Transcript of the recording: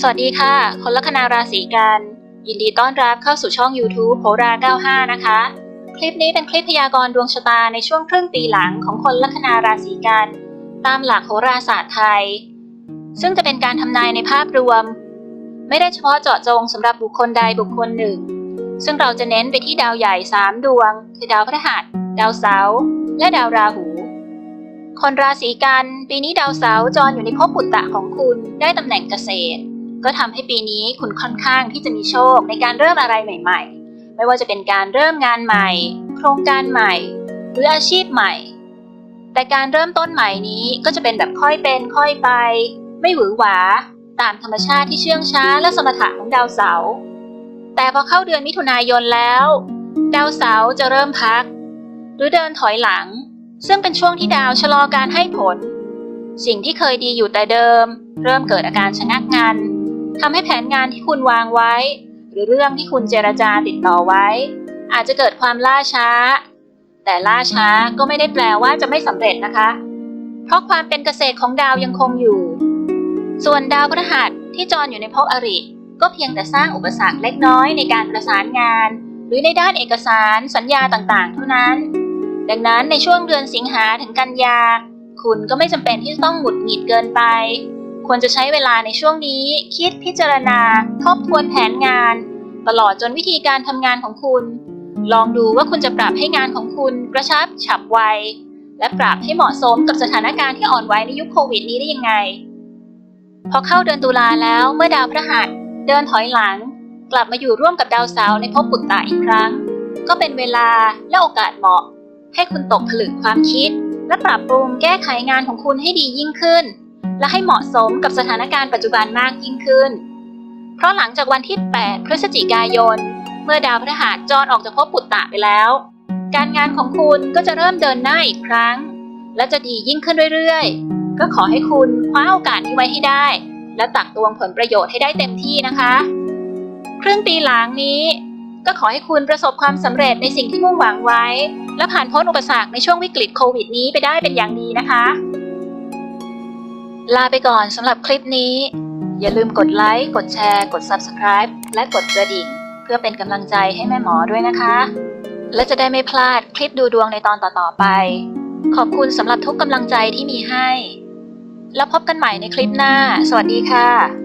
สวัสดีค่ะ คนลัคนาราศีกัน ยินดีต้อนรับเข้าสู่ช่อง YouTube โหรา 95 นะคะ คลิปนี้เป็นคลิปพยากรณ์ดวงชะตาในช่วงครึ่งปีหลังของคนลัคนาราศีกัน ตามหลักโหราศาสตร์ไทย ซึ่งจะเป็นการทำนายในภาพรวม ไม่ได้เฉพาะเจาะจงสำหรับบุคคลใดบุคคลหนึ่ง ซึ่งเราจะเน้นไปที่ดาวใหญ่ 3 ดวง คือดาวพฤหัส ดาวเสาร์และดาวราหูคนราศีกัน ปีนี้ดาวเสาร์จรอยู่ในภพปุตตะของคุณได้ตำแหน่งเกษตร ก็ทำให้ปีนี้คุณค่อนข้างที่จะมีโชคในการเริ่มอะไรใหม่ ๆ ไม่ว่าจะเป็นการเริ่มงานใหม่ โครงการใหม่ หรืออาชีพใหม่ แต่การเริ่มต้นใหม่นี้ก็จะเป็นแบบค่อยเป็นค่อยไป ไม่หวือหวา ตามธรรมชาติที่เชื่องช้าและสมถะของดาวเสาร์แต่พอเข้าเดือนมิถุนายนแล้ว ดาวเสาร์จะเริ่มพัก หรือเดินถอยหลัง ซึ่งเป็นช่วงที่ดาวชะลอการให้ผล สิ่งที่เคยดีอยู่แต่เดิม เริ่มเกิดอาการชะงักงัน ทำให้แผนงานที่คุณวางไว้ หรือเรื่องที่คุณเจรจาติดต่อไว้ อาจจะเกิดความล่าช้า แต่ล่าช้าก็ไม่ได้แปลว่าจะไม่สำเร็จนะคะ เพราะความเป็นเกษตรของดาวยังคงอยู่ ส่วนดาวพฤหัสที่จรอยู่ในภพอริ ก็เพียงแต่สร้างอุปสรรคเล็กน้อยในการประสานงาน หรือในด้านเอกสารสัญญาต่างๆ เท่านั้น ดังนั้นในช่วงเดือนสิงหาถึงกันยา คุณก็ไม่จำเป็นที่ต้องหงุดหงิดเกินไป ควรจะใช้เวลาในช่วงนี้คิดพิจารณา ทบทวนแผนงาน ตลอดจนวิธีการทำงานของคุณ ลองดูว่าคุณจะปรับให้งานของคุณกระชับฉับไว และปรับให้เหมาะสมกับสถานการณ์ที่อ่อนไหวในยุคโควิดนี้ได้ยังไง พอเข้าเดือนตุลาแล้วเมื่อดาวพฤหัส เดินถอยหลัง กลับมาอยู่ร่วมกับดาวเสาร์ในภพปุตตะอีกครั้ง ก็เป็นเวลาและโอกาสเหมาะ ให้คุณตกผลึกความคิด และปรับปรุงแก้ไขงานของคุณให้ดียิ่งขึ้น และให้เหมาะสมกับสถานการณ์ปัจจุบันมากยิ่งขึ้น เพราะหลังจากวันที่ 8 พฤศจิกายน เมื่อดาวพฤหัสจรออกจากภพปุตตะไปแล้ว การงานของคุณก็จะเริ่มเดินหน้าอีกครั้ง และจะดียิ่งขึ้นเรื่อยๆ ก็ขอให้คุณคว้าโอกาสนี้ไว้ให้ได้ และตักตวงผลประโยชน์ให้ได้เต็มที่นะคะ ครึ่งปีหลังนี้ ก็ขอให้คุณประสบความสำเร็จในสิ่งที่มุ่งหวังไว้ และผ่านพ้นอุปสรรคในช่วงวิกฤตโควิดนี้ไปได้เป็นอย่างดีนะคะ ลาไปก่อนสำหรับคลิปนี้ อย่าลืมกดไลค์ กดแชร์ กด Subscribe และกดกระดิ่ง เพื่อเป็นกำลังใจให้แม่หมอด้วยนะคะ และจะได้ไม่พลาดคลิปดูดวงในตอนต่อๆไป ขอบคุณสำหรับทุกกำลังใจที่มีให้ แล้วพบกันใหม่ในคลิปหน้า สวัสดีค่ะ